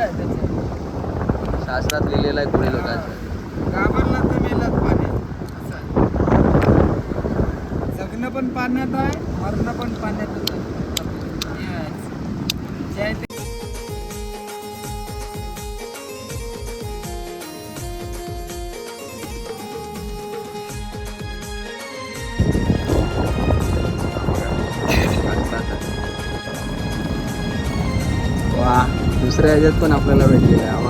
आहे त्याचं. शास्त्रात लिहिलेलं आहे कोळी लोकांचं. घाबरला तर मेलाच पाण्यात. जगणं पण पाण्यात आहे मरणं पण पाण्यातच आहे. दुसऱ्या ह्याच्यात पण आपल्याला भेटलेलं आहे.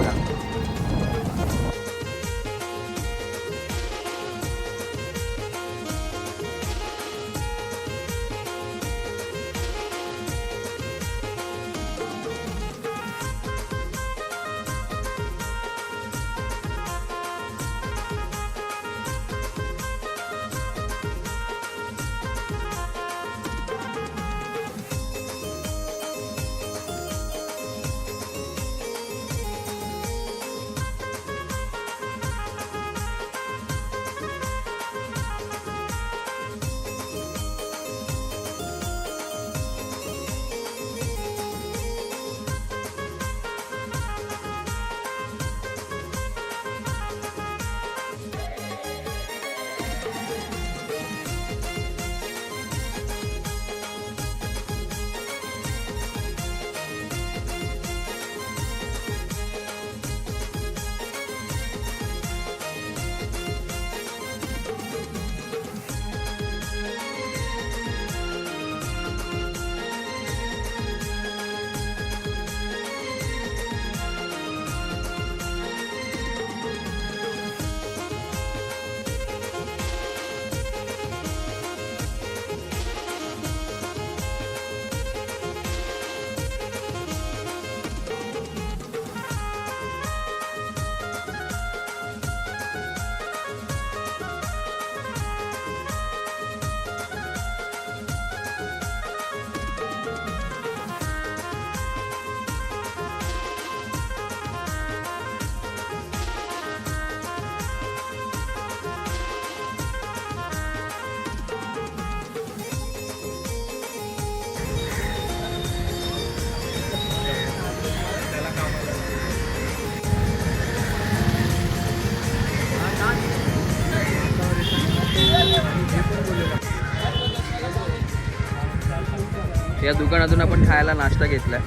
या दुकानातून आपण खायला नाश्ता घेतलाय.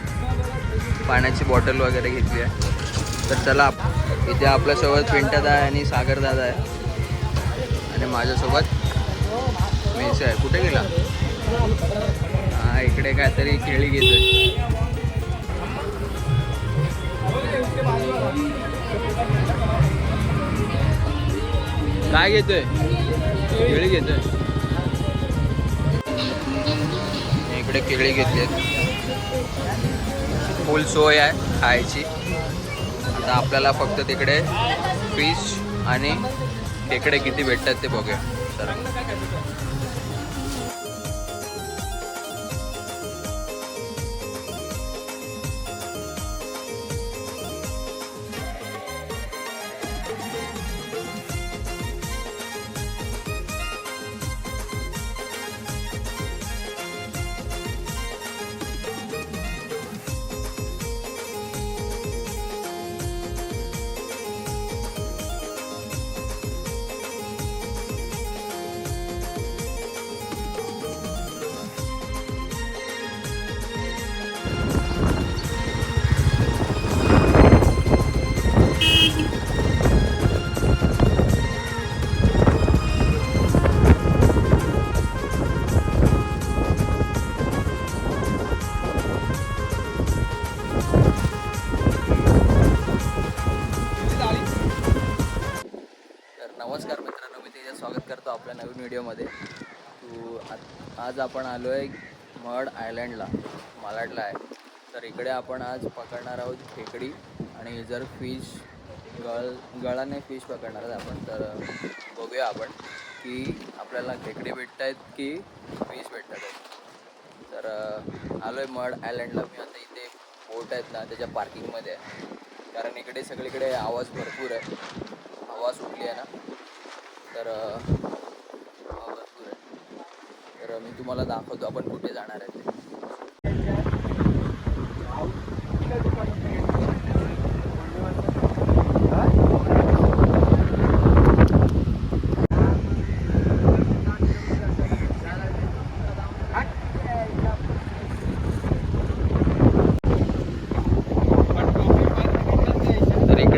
पाण्याची बॉटल वगैरे घेतली आहे. तर चला आप- इथे आपल्यासोबत पिंटादा आहे आणि सागरदादा आहे. आणि माझ्यासोबत मेस आहे. कुठे गेला? हा इकडे काहीतरी खेळी घेतोय. काय घेतोय? केळी घेतोय. इकडे केळी घेतली आहेत फुल सोय आहे खायची. आता आपल्याला फक्त तिकडे फिश आणि खेकडे किती भेटतात ते बघूया. तर आज आपण आलो आहे मड आयलँडला मालाडला आहे. तर इकडे आपण आज पकडणार आहोत खेकडी आणि जर फिश गळ गळाने फिश पकडणार आहोत आपण तर बघूया आपण की आपल्याला खेकडी भेटत आहेत की फिश भेटतात आहेत तर आलो आहे मड आयलँडला. मी आता इथे बोट आहेत ना त्याच्या पार्किंगमध्ये आहे. कारण इकडे सगळीकडे आवाज भरपूर आहे. आवाज उठली आहे ना. तर मी तुम्हाला दाखवतो. आपण कुठे जाणार आहे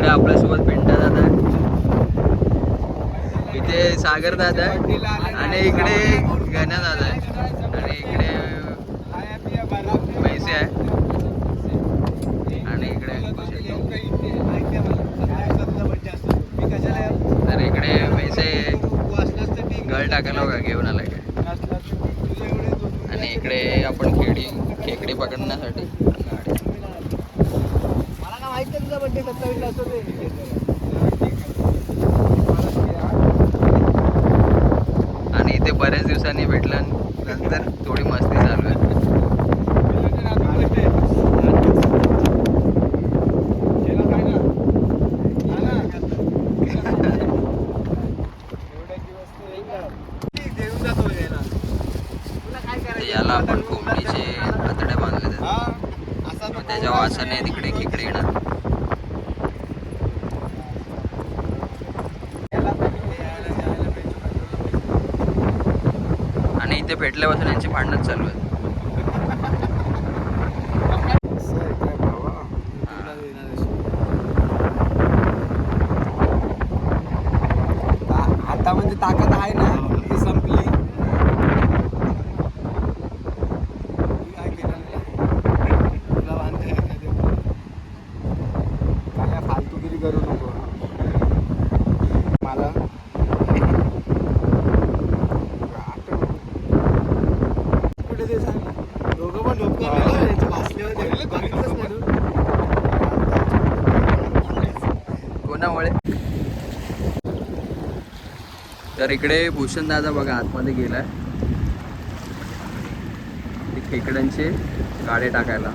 आपल्यासोबत इथे सागर दादा आणि इकडे घना दादा गाडी मला माहिती तुझा बड्डे सत्तावीसला असतो ते आणि इथे बऱ्याच दिवसांनी भेटल्या नंतर थोडी मस्ती चालू आहे तर याला आपण कोंबडीचे आतडे बांधले आहेत. मग त्याच्या वासाने तिकडे खेकडे येणार आणि इथे भेटल्यापासून यांची भांडणं चालू आहेत हातामध्ये ताकद आहे ना ती संपली काय केलं नाही. तुला बांधता येत नाही ते. काय फालतूगिरी करू नको मला कुठे ते सांग दोघं पण झोपतो कोणामुळे तर इकडे भूषण दादा बघा आतमध्ये गेलाय. ते खेकड्यांचे गाडे टाकायला.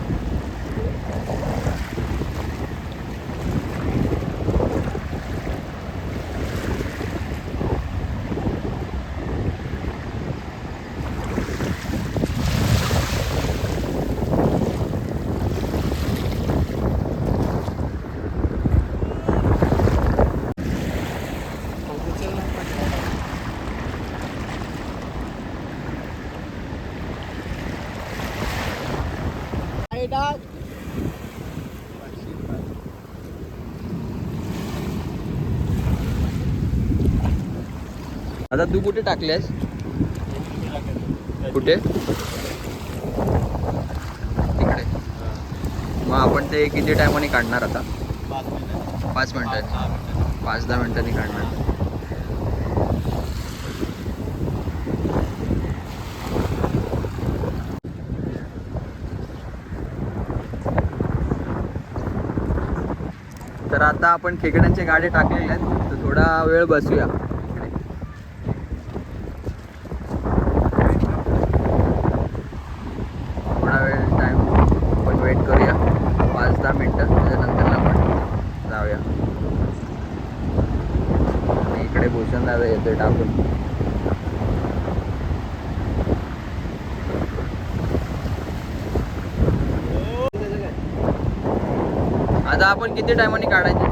आता तू कुठे टाकलेस कुठे? तिकडे. मग आपण ते किती टायमाने काढणार आता? पाच मिनिटांनी पाच दहा मिनिटांनी काढणार. तर आता आपण खेकड्यांचे गाडे टाकलेले आहेत. तर थोडा वेळ बसूया इकडे. थोडा वेळ टाइम आपण वेट करूया पाच दहा मिनटं त्याच्यानंतर आपण जाऊया आणि इकडे भूषण दादा येतोय टाकून आता आपण किती टायमाने काढायचे?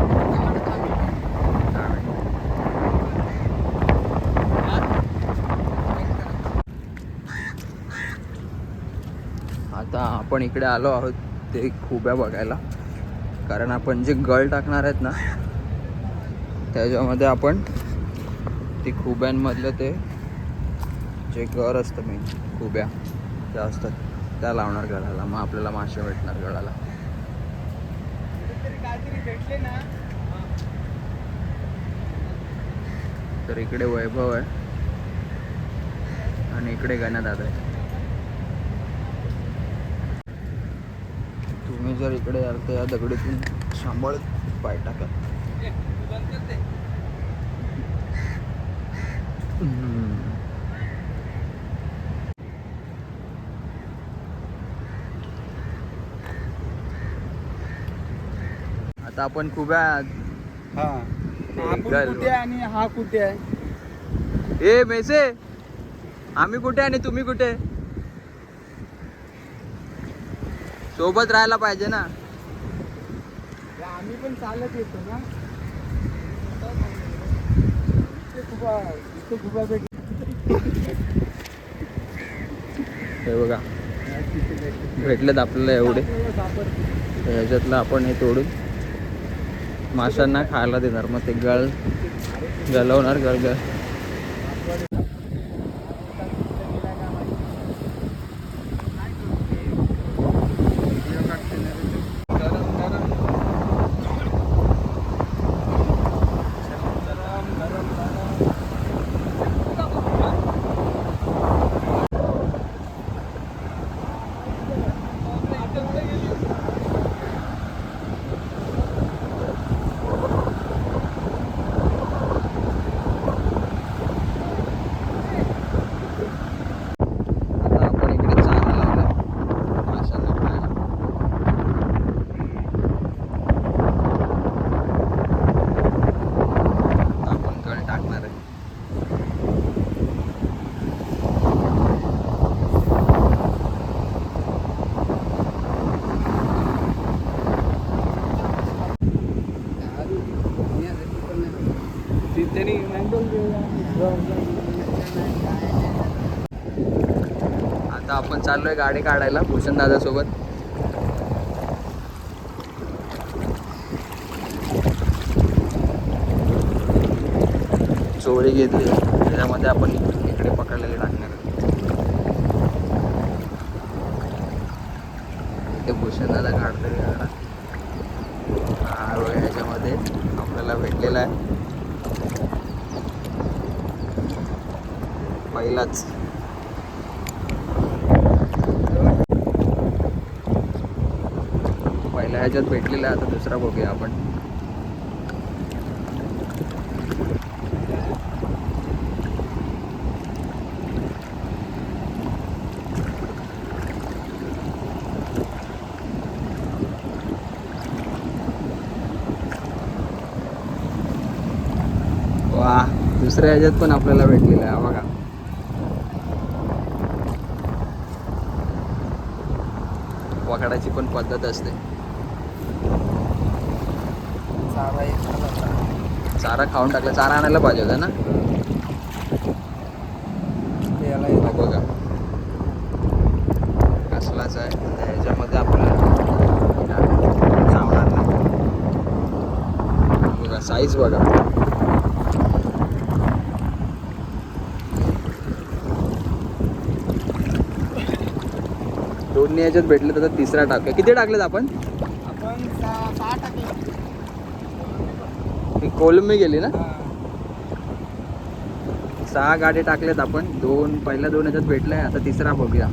आता आपण इकडे आलो आहोत ते खुब्या बघायला. कारण आपण जे गळ टाकणार आहेत ना त्याच्यामध्ये आपण ते खुब्यांमधलं ते जे गर असतं मेन खुब्या त्या असतात त्या लावणार गळाला. मग आपल्याला मासे भेटणार गळाला. तर इकडे वैभव आहे. आणि इकडे गण्यात दादा आहे. तुम्ही जर इकडे याल तर या दगडीतून सांभाळत पाय टाका. आता आपण खूप हा. आपण. कुठे आहे आणि हा कुठे आहे? ए मेसे आम्ही कुठे आणि तुम्ही कुठे? सोबत राहायला पाहिजे ना. आम्ही पण चालत येतो ना. हे बघा. भेटलेत आपल्याला एवढे. ह्याच्यातलं आपण हे तोडून. माशांना खायला देणार. मग ते गळ गलवणार गळ गळ आता आपण इकडे चारा लावला माशांना खायला आता आपण गळ टाकणार आहे आता आपण चाललोय गाडी काढायला भूषण दादासोबत. चोळी घेतली. त्याच्यामध्ये आपण इकडे पकडलेले टाकणार इथे भूषण दादा काढतोय गाडा हा बघा, ह्याच्यामध्ये आपल्याला भेटलेला आहे पहिलाच पहिल्या ह्याच्यात भेटलेला आहे, आता दुसरा बघूया आपण. वा दुसऱ्या ह्याच्यात पण आपल्याला भेटलेला आहे. बघा. पकडायची पण पद्धत असते. चारा एक झाला होता. चारा खाऊन टाकला. चारा आणायला पाहिजे होता ना? ते याला येतं. बघा कसलाच आहे. आपल्याला चावणार नाही. बघा साईज बघा. दोन्ही ह्याच्यात भेटले तर तिसरा टाकूया. किती टाकलेत आपण सहा सहा टाकले ही कोलंबी गेली ना? सहा गाडी टाकल्यात आपण. दोन पहिल्या दोन ह्याच्यात भेटलाय. आता तिसरा बघूया.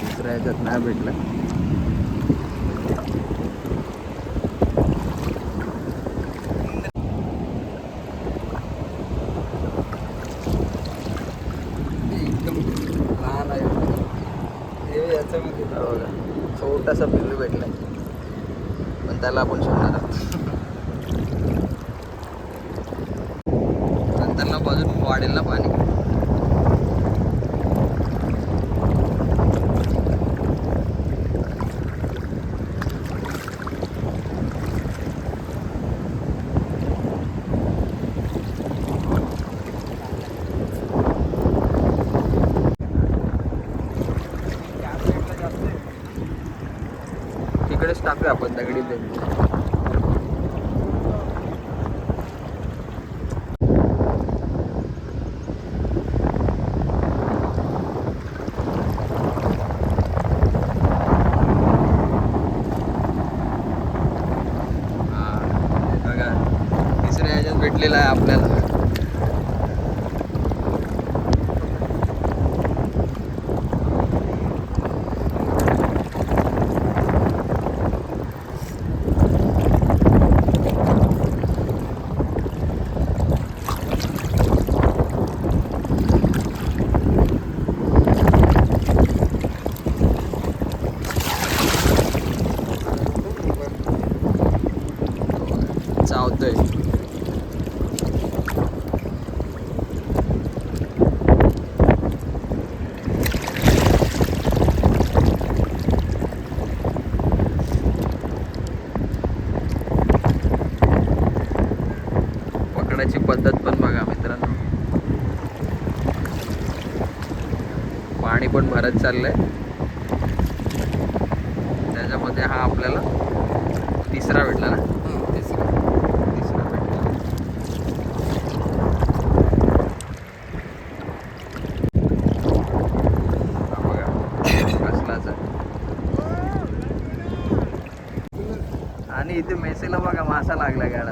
तिसऱ्या ह्याच्यात नाही भेटलं एकदम लहान आहे हे याच्यामध्ये हो का? छोटासा पिल्लू भेटलाय पण त्याला आपण सोडणार आहोत नंतरला बाजून वाढेल ना पाणी कॅमेरा जास्त आहे. तिकडेच टाकूया आपण दगडी पद्धत पण बघा मित्रांनो. पाणी पण भरत चाललंय. त्याच्यामध्ये हा आपल्याला तिसरा भेटला ना? हो, भेटला. आणि इथे मेसेला बघा मासा लागला का?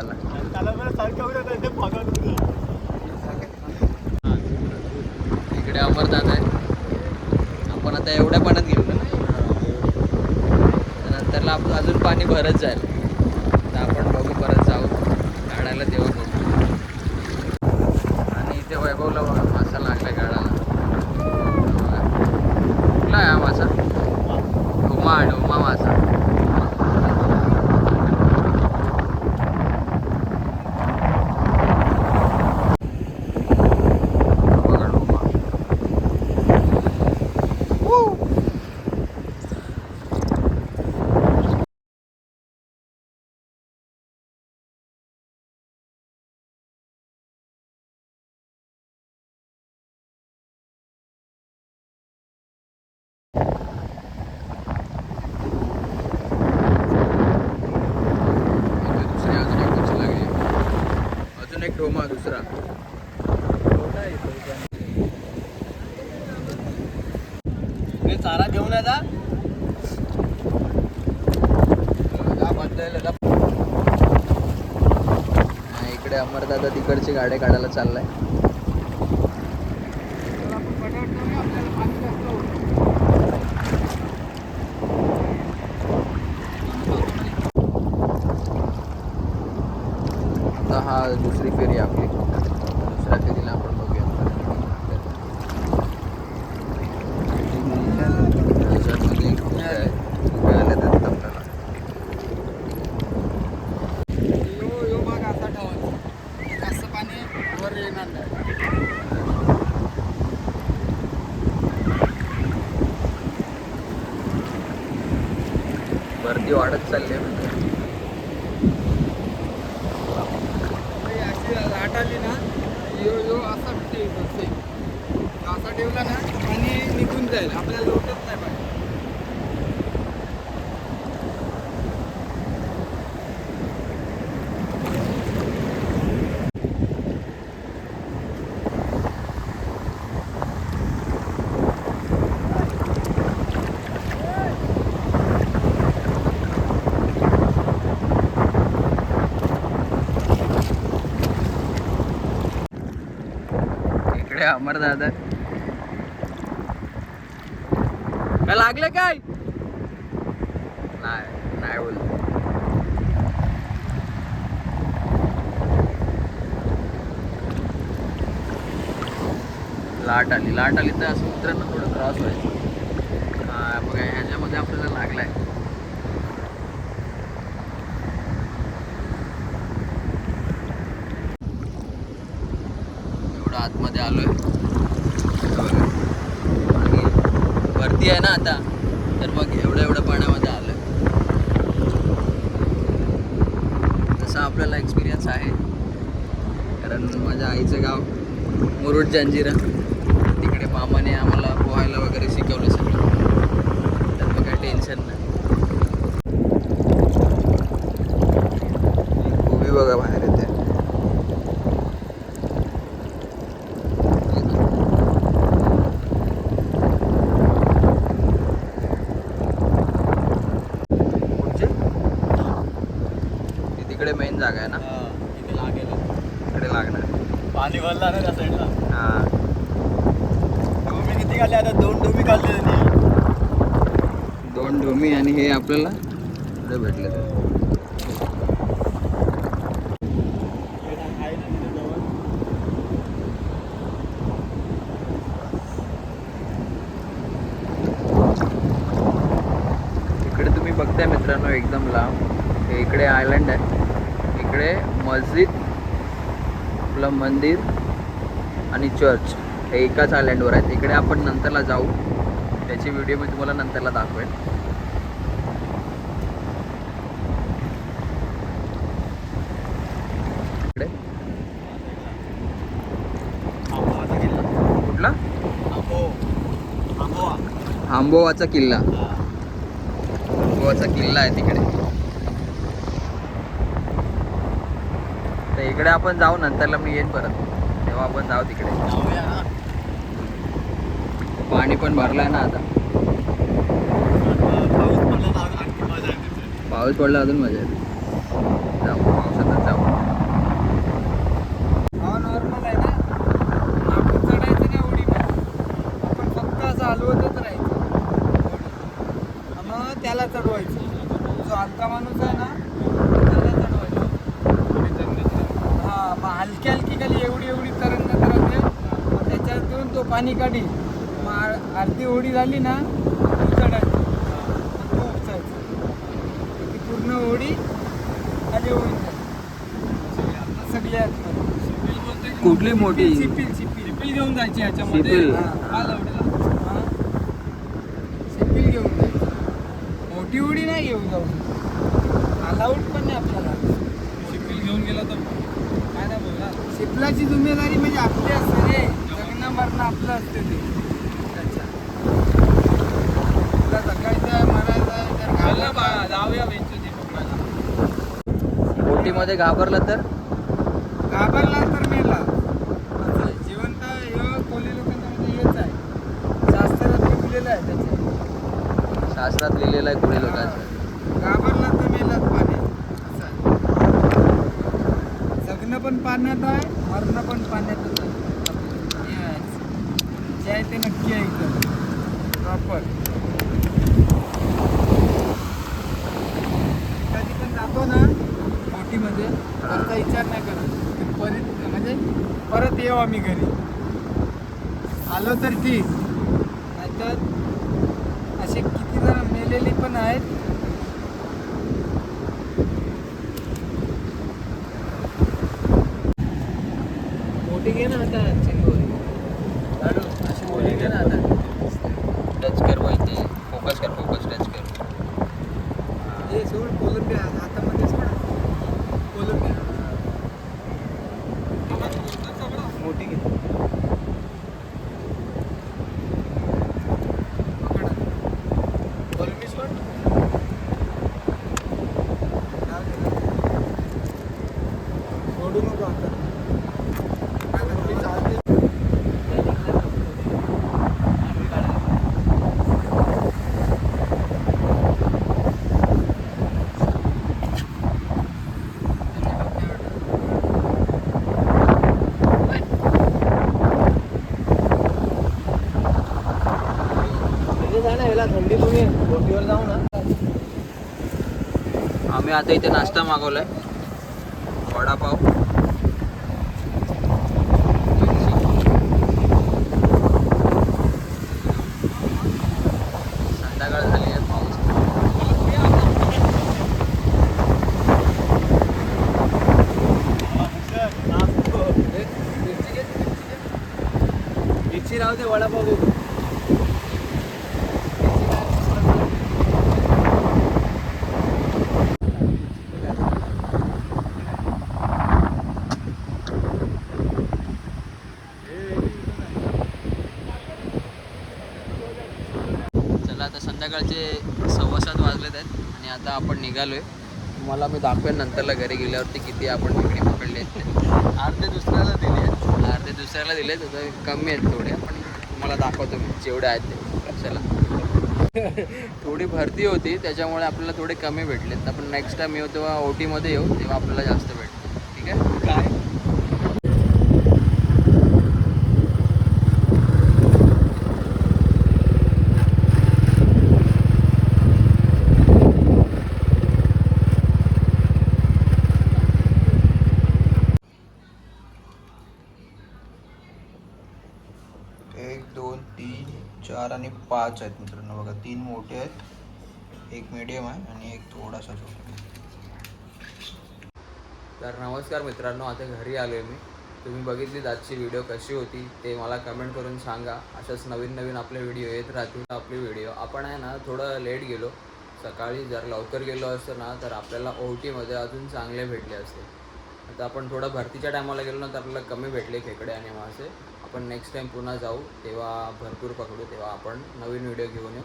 अजून पाणी भरत जाईल तर आपण बघू परत जाऊ गाड्याला तेव्हा बघू आणि इथे वैभवला बघा मासा लागलाय गाडाला बघा. कुठला आहे हा मासा ढोमा ढोमा मासा बघा ढोमा इथे दुसरी अजून एक उंची लागली अजून एक ढोमा दुसरा चारा घेऊन जा आणि इकडे अमरदादा तिकडची गाड्या काढायला चाललाय. आता हा दुसरी फेरी आपली गर्दी वाढत चालली इकडे अमर दादा. काय लागलं काय? नाही नाही बोलत लाट आली लाट आली. तर असं मित्रांना थोडं त्रास व्हायचा. हा बघा ह्याच्यामध्ये आपल्याला लागलाय. थोडं आतमध्ये आलो आहे आणि वरती आहे ना आता तर मग एवढं एवढं पाण्यामध्ये आहे तसा आपल्याला एक्सपिरियन्स आहे. कारण माझ्या आईचं गाव मुरुड जंजिरा. तिकडे मामाने आम्हाला पोहायला वगैरे शिकवलं सगळं तर मग काही टेन्शन नाही उभी बघा बाहेर येते कुठची ती तिकडे मेन जागा आहे ना इथे लागेल तिकडे लागणार पाणी भरला ना त्या साईडला हां डोमी किती काढले आता दोन डोमी काढले दोन डोमी आणि हे आपल्याला भेटले. इकडे तुम्ही बघताय मित्रांनो एकदम लांब. हे इकडे आयलंड आहे. इकडे मस्जिद आपलं मंदिर आणि चर्च हे एकाच आयलंडवर आहेत. इकडे आपण नंतरला जाऊ. त्याची व्हिडिओ मी तुम्हाला नंतरला दाखवेन. इकडे. आंबोचा किल्ला कुठला? आंबोवाचा किल्ला. आंबोवाचा किल्ला आहे तिकडे. तर इकडे आपण जाऊ नंतरला मी येईन परत. तेव्हा आपण जाऊ तिकडे. पाणी पण भरलं आहे ना आता. पाऊस पडला अजून मजा येते. जाऊ पावसातच जाऊ. नॉर्मल आहे ना. आपण चढायचं नाही उडी आपण फक्त असं हलवतच राहायचं. मग त्याला चढवायचं. जो हलका माणूस आहे ना त्याला चढवायचं. हां मग हलकी हलकी खाली एवढी एवढी तरंग राहते मग त्याच्यातून तो पाणी काढी अर्धी होडी झाली ना चढायचं मग तू पूर्ण होडी खाली होऊन सगळ्यात कुठली मोठी? सिपिल सिपिल सिपिल घेऊन जायची लवडीला. हा. सिपिल घेऊन जायची मोठी उडी नाही घेऊन जाऊ. अलाउड पण नाही आपल्याला. सिपिल घेऊन गेला तर काय नाही बोलला सिपलाची जिम्मेदारी म्हणजे आपली असते रे. लग्न मरण आपलं असते ते. बोटीमध्ये घाबरलं तर? घाबरला तर मेला. जिवंत ह्यो कोली लोकांच्या मध्ये हेच आहे. शास्त्रात लिहिलेलं आहे त्याच्यात शास्त्रात लिहिलेलं आहे कुणी लोकांचं. घाबरला तर मेलाच पाण्यात आहे. जगणं पण पाण्यात आहे मरणं पण पाण्यातच आहे. Yes. जे आहे ते नक्की आहे प्रॉपर कधी पण जातो ना बोटीमध्ये त्याचा विचार नाही करत की परत म्हणजे परत येऊ आम्ही घरी. आलो तर ठीक नाहीतर असे किती जण मेलेली पण आहेत मोठी घे ना आता लाडू अशी बोली घे ना आता टच कर वरती फोकस कर फोकस टच कर हे सोड कोलंबिया हातामध्ये सोड कोलंबिया मोठी घे कोलंबी सोड जाऊ दे. सोडू नको आता चालते थंडी तुम्ही बोटीवर जाऊ ना आम्ही आता इथे नाश्ता मागवलाय. वडापाव. संध्याकाळ झाली आहे. पाऊस मिरची राहू दे वडापाव बघू चला आता संध्याकाळचे सव्वा सात वाजलेत आहेत आणि आता आपण निघालोय. तुम्हाला मी दाखवेन नंतरला घरी गेल्यावरती किती आपण खेकडी पकडले अर्धे दुसऱ्याला दिले अर्धे दुसऱ्याला दिले तर कमी आहेत थोडे पण तुम्हाला दाखवतो मी जेवढे आहेत ते. चला. थोडी भरती होती त्याच्यामुळे आपल्याला थोडे कमी भेटलेत. आपण नेक्स्ट टाइम येऊ तेव्हा ओटीमध्ये येऊ तेव्हा आपल्याला जास्त भेटते ठीक आहे काय एक दोन तीन चार आणि पाच आहेत मित्रांनो. बघा तीन मोठे आहेत. एक मीडियम आहे आणि एक थोडासा छोटा तर नमस्कार मित्रांनो आता घरी आलो आहे मी. तुम्ही बघितलीत आजची व्हिडिओ कशी होती ते मला कमेंट करून सांगा. अशाच नवीन नवीन आपले व्हिडिओ येत राहतील. आपले व्हिडिओ आपण आहे ना थोडं लेट गेलो. सकाळी जर लवकर गेलो असतो ना तर आपल्याला ओ टीमध्ये अजून चांगले भेटले असते. आता आपण थोडं भरतीच्या टायमाला गेलो ना तर आपल्याला कमी भेटले खेकडे आणि मासे. आपण नेक्स्ट टाईम पुन्हा जाऊ तेव्हा भरपूर पकडू तेव्हा आपण नवीन व्हिडिओ घेऊन येऊ.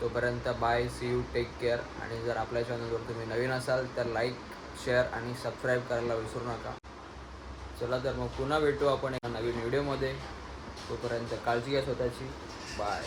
तोपर्यंत bye see you take care आणि जर आपल्या चॅनलवर तुम्ही नवीन असाल तर लाईक शेअर आणि सबस्क्राईब करायला विसरू नका. चला तर मग पुन्हा भेटू आपण एका नवीन व्हिडिओमध्ये तोपर्यंत काळजी घ्या स्वतःची. बाय